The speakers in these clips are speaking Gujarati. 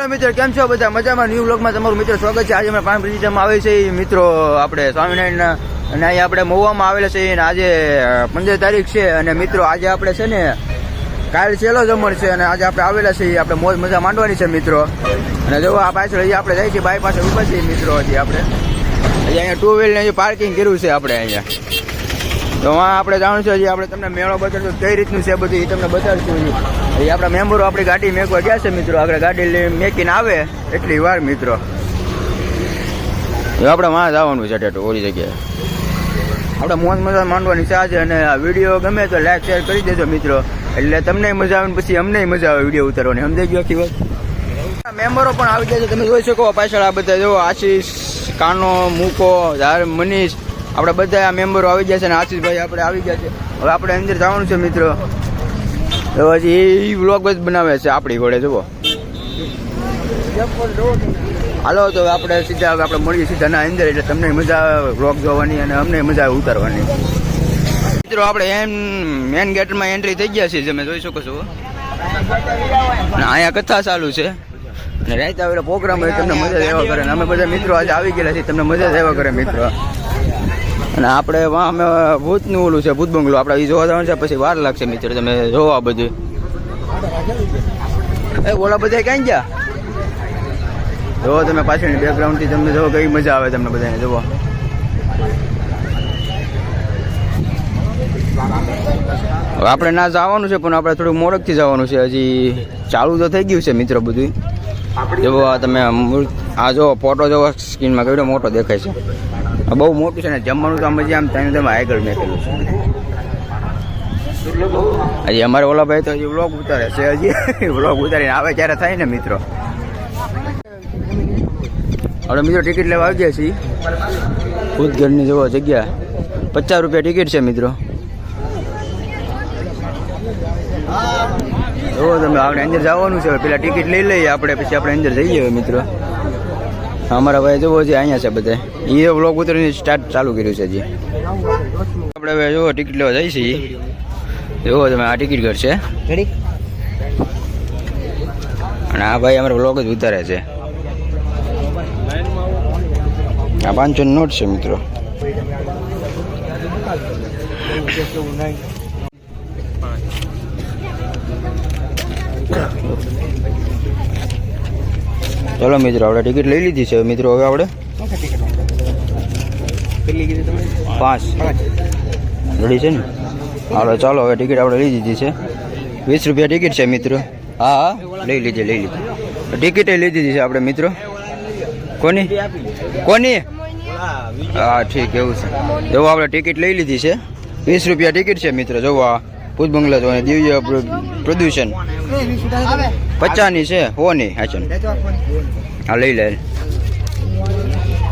હેલો મિત્રો, કેમ છો બધા? મજામાં? ન્યૂ બ્લોગમાં તમારું મિત્રો સ્વાગત છે. આજે અમે પાન પ્રતિષ્ઠામાં આવે છે. મિત્રો, આપણે સ્વામિનારાયણ અને અહીંયા આપણે મહુવામાં આવેલા છે. અને આજે પંદર તારીખ છે. અને મિત્રો, આજે આપણે છે ને, કાલ છેલ્લો જમણ છે. અને આજે આપણે આવેલા છીએ. આપણે મોજ મજા માંડવાની છે, મિત્રો. અને જો આ પાછળ હજી આપણે જઈએ છીએ બાઈ પાસે ઊભા છીએ, મિત્રો, હજી આપણે. અહીંયા ટુ વ્હીલને હજી પાર્કિંગ કર્યું છે આપણે અહીંયા. તો આપણે જાણીશું હજી આપણે તમને મેળો બતાડશું કઈ રીતનું છે બધું એ તમને બતાડશું હજી આપણા મેમ્બરો આપણી ગાડી મેકવા ગયા છે મિત્રો. આગળ ગાડી મેકીને આવે. એટલી વાર મિત્રો. હવે આપણે વાં જવાનું છે ટેટો જગ્યાએ. આપણે મોજ મજા માંડવાની છે અને આ વીડિયો ગમે તો લાઈક શેર કરી દેજો મિત્રો. એટલે તમને મજા આવે પછી અમને મજા આવે વીડિયો ઉતારવાની. સમજાઈ ગયો આખી વાત? મેમ્બરો પણ આવી ગયા છે. તમે જોઈ શકો પાછળ આ બધા જો આશીષ, કાનો, મૂકો, ધાર, મનીષ. આપણે બધા આ મેમ્બરો આવી ગયા છે અને આશીષભાઈ આપણે આવી ગયા છે. હવે આપણે અંદર જવાનું છે મિત્રો. હજી એ વ્લોગ જ બનાવે છે આપણી ઘોડે જુઓ. હાલો, તો આપણે સીધા આપણે મળીએ સીધા ના અંદર, એટલે તમને મજા આવે વ્લોગ જોવાની અને અમને મજા આવે ઉતારવાની. મિત્રો, આપણે એમ મેન ગેટમાં એન્ટ્રી થઈ ગયા છીએ, તમે જોઈ શકો છો. અહીંયા કથા ચાલુ છે. અને રાત પ્રોગ્રામ હોય, તમને મજા જ આવ્યા કરે અમે બધા મિત્રો આજે આવી ગયેલા છીએ, તમને મજા જ આવ્યા કરે, મિત્રો. અને આપણે અમે ભૂતનું ઓલું છે, ભૂત બંગલો. આપણે એ જોવા જવાનું છે, પછી વાર લાગશે મિત્રો, તમે જોવા બધું. એ, ઓલા બધા ક્યાં ગયા? જો તમે પાછળની બેકગ્રાઉન્ડથી તમને જો કઈ મજા આવે તમને બધાને જોવો આપણે ના જવાનું છે, પણ આપણે થોડું મોડકથી જવાનું છે. હજી ચાલુ તો થઈ ગયું છે મિત્રો બધું જોવો તમે આ જો ફોટો જોવો સ્ક્રીનમાં કેવડો મોટો દેખાય છે. બહુ મોટું છે ને, જમવાનું તો અમે આમ ત્યાં તમે આગળ મેકેલું છે. હજી અમારે ઓલા ભાઈ તો હજી વ્લોગ ઉતારે છે હજી. વ્લોગ ઉતારીને આવે ત્યારે થાય ને મિત્રો. આપણે મિત્રો ટિકિટ લેવા આવી ગયા છીએ. ભૂતગઢની જોવો જગ્યા. પચાસ રૂપિયા ટિકિટ છે મિત્રો. જોવો તમે, આપણે અંદર જવાનું છે. પેલા ટિકિટ લઈ લઈએ આપણે, પછી આપણે અંદર જઈએ મિત્રો. અમારા ભાઈ જોવો છે અહીંયા છે બધા. એ વ્લોગ ઉતરીને સ્ટાર્ટ ચાલુ કર્યું છે હજી. આપણે હવે જોવો ટિકિટ લેવા જઈએ છીએ. જોવો તમે આ ટિકિટ ઘર છે. અને આ ભાઈ અમારો વ્લોગ જ ઉતારે છે. આ પાંચસો નોટ છે મિત્રો. ચલો મિત્રો આપણે ટિકિટ લઈ લીધી છે. મિત્રો હવે આપણે પાંચ. રેડી છે ને? હાલો ચાલો હવે ટિકિટ આપણે લઈ લીધી છે. વીસ રૂપિયા ટિકિટ છે મિત્રો. હા હા. લઈ લીધી લઈ લીધી. ટિકિટ લઈ દીધી છે આપણે મિત્રો. કોની? કોની? હા ઠીક એવું છે. જોવો આપણે ટિકિટ લઈ લીધી છે. વીસ રૂપિયા ટિકિટ છે મિત્રો. જોવો આ ભૂત બંગલા જોવા દિવ્ય પ્ર- પ્રદૂષણ. પચાસની છે હો નહીં હાચન. હા, લઈ લે.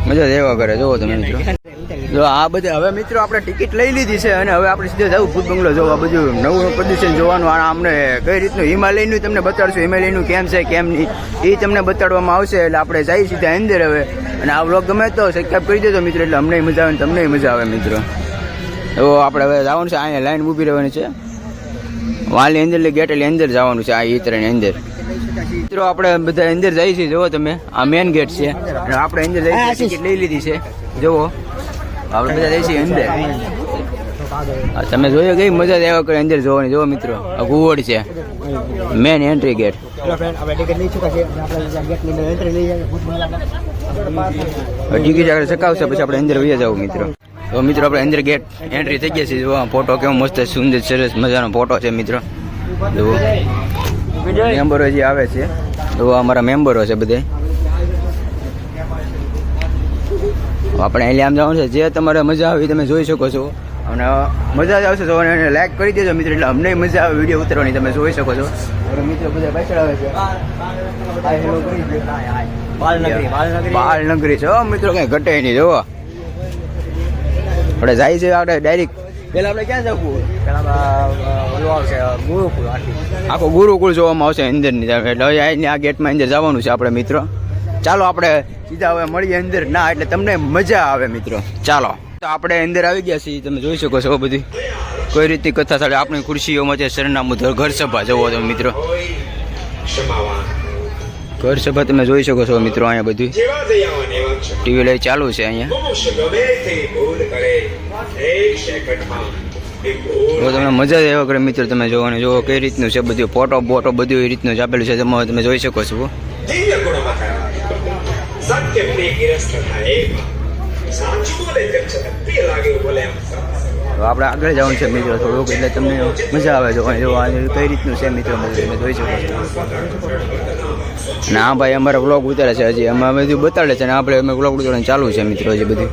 મજા દેવા કરે, જોવો તમે મિત્રો. જો આ બધે, હવે મિત્રો આપણે ટિકિટ લઈ લીધી છે અને હવે આપણે સીધે જવું ભૂત બંગલો જોવા બધું નવું પ્રદૂષણ જોવાનું, આ અમને કઈ રીતનું હિમાલયનું તમને બતાડશું, હિમાલયનું કેમ છે, કેમ નહીં એ તમને બતાડવામાં આવશે, એટલે આપણે જઈએ સીધા અંદર હવે. અને આ વ્લોગ ગમે તો સબસ્ક્રાઈબ કરી દેજો મિત્રો, એટલે અમને મજા આવે તમને મજા આવે મિત્રો. તો આપણે હવે જવાનું છે, અહીંયા લાઈન ઊભી રહેવાની છે. વાલી અંદર ગેટ એટલે અંદર જવાનું છે, આ ઈતરની અંદર. મિત્રો, આપણે બધા અંદર જઈએ છીએ. જુઓ તમે, આ મેન ગેટ છે. અને આપણે અંદર જઈએ ટિકિટ લઈ લીધી છે. જુઓ, આપણે બધા જઈએ છીએ અંદર. તમે જોયો કઈ મજા આવ્યા કરે અંદર જોવાની? જુઓ મિત્રો, આ કુવડ છે. મેન એન્ટ્રી ગેટ ટિકિટ આગળ ચકાવશે, પછી આપણે અંદર વહી જવું મિત્રો. તો મિત્રો, આપણે અંદર ગેટ એન્ટ્રી થઈ ગયા છે. જો ફોટો કેવો મસ્ત સુંદર, સરસ મજાનો ફોટો છે મિત્રો. જુઓ. મેમ્બરો જે આવે છે તો અમારા મેમ્બરો છે બધે આપણે અહીંયા આમ જવાનું છે. જે તમારે મજા આવી તમે જોઈ શકો છો. અને મજા જ આવશે તો એને લાઈક કરી દેજો મિત્રો એટલે અમને મજા આવે વીડિયો ઉતરવાની તમે જોઈ શકો છો. મિત્રો બધા પાછળ આવે છે બાલનગરી છે મિત્રો કઈ ઘટે નહીં જોવો આપણે જાય છે આપણે ડાયરેક્ટ પેલા આપણે ક્યાં જવું આખો. ગુરુકુળ જોવામાં આવશે અંદરની. એટલે અહીંની આ ગેટમાં અંદર જવાનું છે આપણે મિત્રો. ચાલો આપણે સીધા હવે મળીએ અંદર. ના એટલે તમને મજા આવે મિત્રો. ચાલો. તો આપણે અંદર આવી ગયા છીએ. તમે જોઈ શકો છો બધી. કોઈ રીતની કથા સાથે આપણી ખુરશીઓમાં છે સરનામું ઘર સભા જવો તમે મિત્રો. ઘર સભા તમે જોઈ શકો છો મિત્રો અહીંયા બધું. જેવા ટીવી લઈ ચાલુ છે અહીંયા. તમને મજા જ આવ્યા કરે મિત્રો તમે જોવાની. જોવો કઈ રીતનું છે બધું ફોટો બોટો બધું એ રીતનું જ આપેલું છે તમે તમે જોઈ શકો છો. આપણે આગળ જવાનું છે મિત્રો થોડુંક એટલે તમને મજા આવે જોવાની. જોવાની કઈ રીતનું છે મિત્રો તમે જોઈ શકો છો. હા ભાઈ, અમારે વ્લોગ ઉતારે છે હજી. અમે બધું બતાડે છે અને આપણે, અમે વ્લોગ ઉતારવાનું ચાલુ છે મિત્રો હજી બધું.